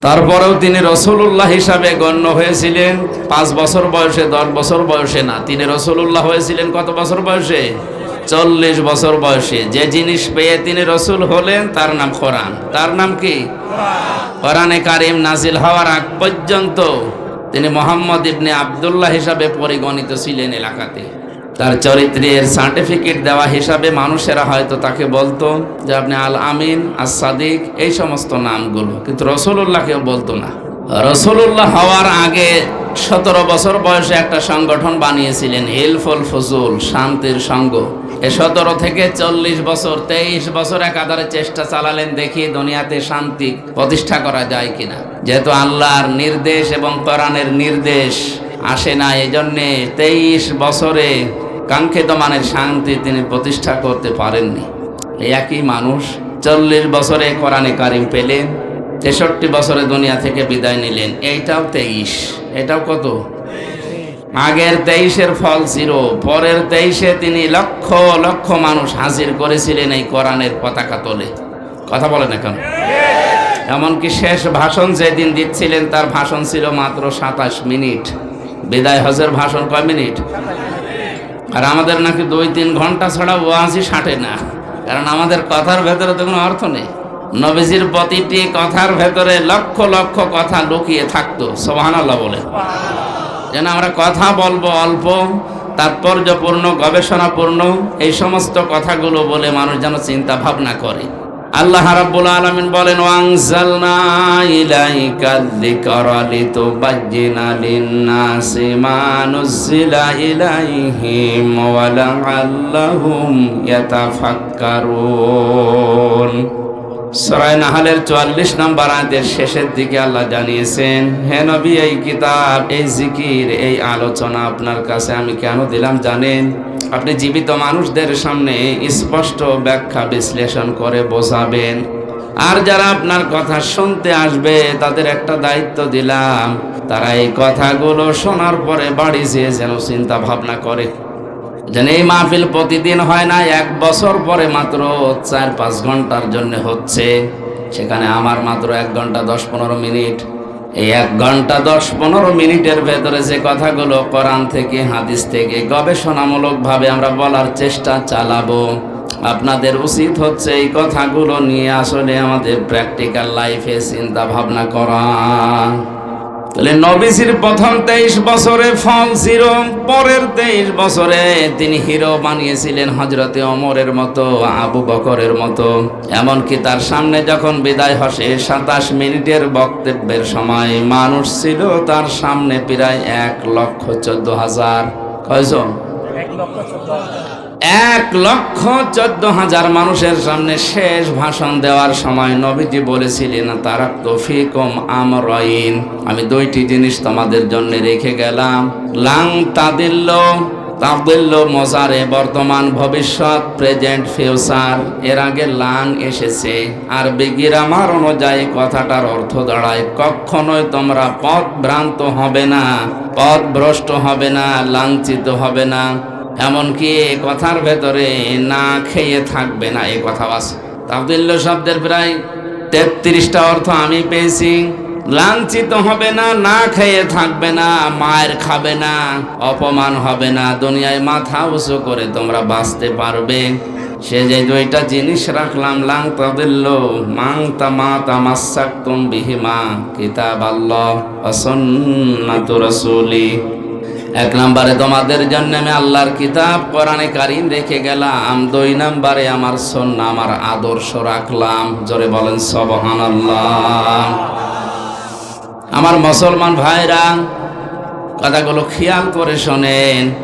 তারপরেও তিনি রসুল্লাহ হিসাবে গণ্য হয়েছিলেন। পাঁচ বছর বয়সে, দশ বছর বয়সে না। তিনি রসুল্লাহ হয়েছিলেন কত বছর বয়সে? চল্লিশ বছর বয়সে। যে জিনিস পেয়ে তিনি রসুল হলেন, তার নাম কোরআন। তার নাম কি? কোরআনে কারিম নাজিল হওয়ার আগ পর্যন্ত তিনি মোহাম্মদ ইবনে আবদুল্লাহ হিসাবে পরিগণিত ছিলেন এলাকাতে। তার চরিত্রের সার্টিফিকেট দেওয়া হিসাবে মানুষেরা হয়তো তাকে বলতো যে আপনি আল আমিন আস সাদিক এই সমস্ত নামগুলো। কিন্তু রসুল্লাহ কেউ বলতো না। রসুল্লাহ হওয়ার আগে সতেরো বছর বয়সে একটা সংগঠন বানিয়েছিলেন হিলফুল ফজুল, শান্তির সঙ্গ। এ সতেরো থেকে চল্লিশ বছর, তেইশ বছর একাধারে চেষ্টা চালালেন দেখি দুনিয়াতে শান্তি প্রতিষ্ঠা করা যায় কিনা। যেহেতু আল্লাহর নির্দেশ এবং কোরআনের নির্দেশ আসে না এই জন্যে তেইশ বছরে কাঙ্ক্ষিত মানের শান্তি তিনি প্রতিষ্ঠা করতে পারেননি। একই মানুষ চল্লিশ বছরে কোরআনে কারিম পেলেন, তেষট্টি বছরে দুনিয়া থেকে বিদায় নিলেন। এইটাও তেইশ। এটাও কত? আগের তেইশের ফল ছিল, পরের তেইশে তিনি লক্ষ লক্ষ মানুষ হাজির করেছিলেন এই কোরআনের পতাকা তোলে। কথা বলেন এখন এমনকি শেষ ভাষণ যেদিন দিচ্ছিলেন, তার ভাষণ ছিল মাত্র সাতাশ মিনিট। বিদায় হজের ভাষণ কয় মিনিট? আর আমাদের নাকি দুই তিন ঘণ্টা ছাড়া ওয়াজই সাঁটে না। কারণ আমাদের কথার ভেতরে তো কোনো অর্থ নেই। নবীজির প্রতিটি কথার ভেতরে লক্ষ লক্ষ কথা লুকিয়ে থাকতো সোহান আল্লাহ বলে। যেন আমরা কথা বলব অল্প, তাৎপর্যপূর্ণ, গবেষণাপূর্ণ, এই সমস্ত কথাগুলো বলে মানুষ যেন চিন্তা ভাবনা করে। আল্লাহ রাব্বুল আলামিন বলেন ওয়াংজালনা ইলাইকা যিকরা লিতুবাজ্জিনা লিন-নাসি মা নুজিলা ইলাইহিম ওয়া লাআল্লাহুম ইয়াতাফাক্কারুন. সরাই নাহালের চুয়াল্লিশ নম্বর আয়াতের শেষের দিকে আল্লাহ জানিয়েছেন, হে নবী, এই কিতাব, এই জিকির, এই আলোচনা আপনার কাছে আমি কেন দিলাম জানেন? আপনি জীবিত মানুষদের সামনে স্পষ্ট ব্যাখ্যা বিশ্লেষণ করে বোঝাবেন। আর যারা আপনার কথা শুনতে আসবে, তাদের একটা দায়িত্ব দিলাম। তারা এই কথাগুলো শোনার পরে বাড়ি যেয়ে যেন চিন্তা ভাবনা করে। যেন এই মাহফিল প্রতিদিন হয় না, এক বছর পরে মাত্র চার পাঁচ ঘণ্টার জন্য হচ্ছে। সেখানে আমার মাত্র এক ঘণ্টা দশ পনেরো মিনিট। এই এক ঘণ্টা দশ পনেরো মিনিটের ভেতরে যে কথাগুলো কোরআন থেকে, হাদিস থেকে গবেষণামূলকভাবে আমরা বলার চেষ্টা চালাবো। আপনাদের উচিত হচ্ছে এই কথাগুলো নিয়ে আসলে আমাদের প্র্যাকটিক্যাল লাইফে চিন্তা ভাবনা করা। তাহলে নবীজির প্রথম তেইশ বছরে ফল ছিল, পরের তেইশ বছরে তিনি হিরো বানিয়েছিলেন হজরতে অমরের মতো, আবু বকরের মতো। এমনকি তার সামনে যখন বিদায় হসে, সাতাশ মিনিটের বক্তব্যের সময় মানুষ ছিল তার সামনে প্রায় এক লক্ষ চোদ্দ হাজার। কয়জন? এক লক্ষ চোদ্দ হাজার। মানুষের সামনে শেষ ভাষণ দেওয়ার সময় নবীজি বলেছিলেন তারা তফিকম আমরাইন। আমি দুইটি জিনিস তোমাদের জন্য রেখে গেলাম। লাং তাদিল্ল তাবদিল্ল মজারে বর্তমান ভবিষ্যৎ, প্রেজেন্ট ফিউচার। এর আগে লাং এসেছে। আর বিগিরামার অনুযায়ী কথাটার অর্থ দাঁড়ায়, কখনোই তোমরা পথ ভ্রান্ত হবে না পথ ভ্রষ্ট হবে না, লাঞ্ছিত হবে না। এমনকি কথার ভেতরে না খেয়ে থাকবে না এই কথা আছে তাবদুল্য শব্দের প্রায় তেত্রিশটা অর্থ আমি পেয়েছি। লাঞ্ছিত হবে না না খেয়ে থাকবে না, মায়ের খাবে না, অপমান হবে না, দুনিয়ায় মাথা উঁচু করে তোমরা বাঁচতে পারবে। সে যে দুইটা জিনিস রাখলাম, লাং তাদিল্ল মাং তামা তামাসাক তুম বিহিমা কিতাব আল্লাহ অসন্নাতু রাসূলি। এক নম্বরে তোমাদের জন্য আমি আল্লাহর কিতাব, কোরআনে কারিম রেখে গেলাম। দুই নম্বরে আমার সন্না আমার আদর্শ রাখলাম। জোরে বলেন সবহান আমার মুসলমান ভাইরা, কথাগুলো খেয়াল করে শোনেন।